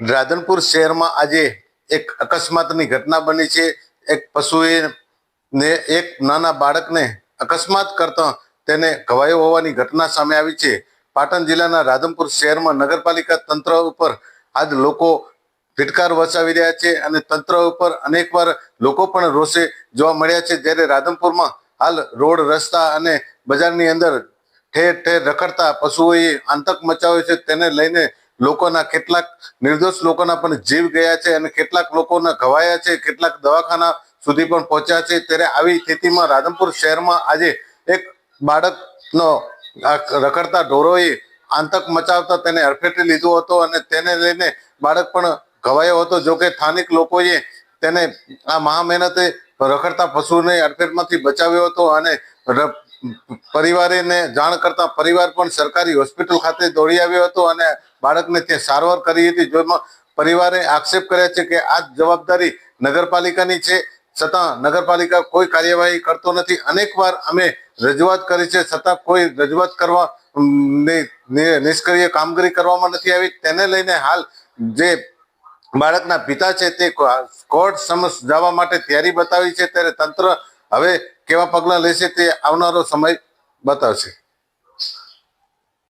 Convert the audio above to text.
રાધનપુર શહેરમાં આજે એક અકસ્માતની ઘટના બની છે. એક પશુએ ને એક નાના બાળકને અકસ્માત કરતા તેને ઘવાયો હોવાની ઘટના સામે આવી છે. પાટણ જિલ્લાના રાધનપુર શહેરમાં નગરપાલિકા તંત્ર ઉપર આજ લોકો ફિટકાર વસાવી રહ્યા છે અને તંત્ર ઉપર અનેકવાર લોકો પણ રોષે જોવા મળ્યા છે. જ્યારે રાધનપુરમાં હાલ રોડ, રસ્તા અને બજારની અંદર ઠેર ઠેર રખડતા પશુઓએ આતંક મચાવ્યો છે. તેને લઈને લોકોના કેટલાક નિર્દોષ લોકોના પણ જીવ ગયા છે અને કેટલાક લોકોના ઘવાયા છે, કેટલાક દવાખાના સુધી પણ પહોંચ્યા છે. ત્યારે આવી સ્થિતિમાં રાધનપુર શહેરમાં આજે એક બાળકનો રખડતા ઢોરોએ આતંક મચાવતા તેને અડફેટે લીધો હતો અને તેને લઈને બાળક પણ ઘવાયો હતો. જો કે સ્થાનિક લોકોએ તેને આ મહા મહેનતે રખડતા પશુને અડફેટમાંથી બચાવ્યો હતો અને ર- પરિવારે ને જાણ કરતા પરિવાર પણ સરકારી હોસ્પિટલ ખાતે દોડી આવ્યો હતો અને બાળકને ત્યાં સારવાર કરી હતી, જેમાં પરિવારે આક્ષેપ કર્યા છે કે આ જવાબદારી નગરપાલિકાની છે. છતાં નગરપાલિકા કોઈ કાર્યવાહી કરતો નથી. અનેકવાર અમે રજૂઆત કરી છે, છતાં કોઈ રજૂઆત કરવા નિષ્ક્રિય કામગીરી કરવામાં નથી આવી. તેને લઈને હાલ જે બાળકના પિતા છે તે કોર્ટ સમક્ષ જવા માટે તૈયારી બતાવી છે. ત્યારે તંત્ર હવે કેવા પગલાં લેશે તે આવનારો સમય બતાવશે.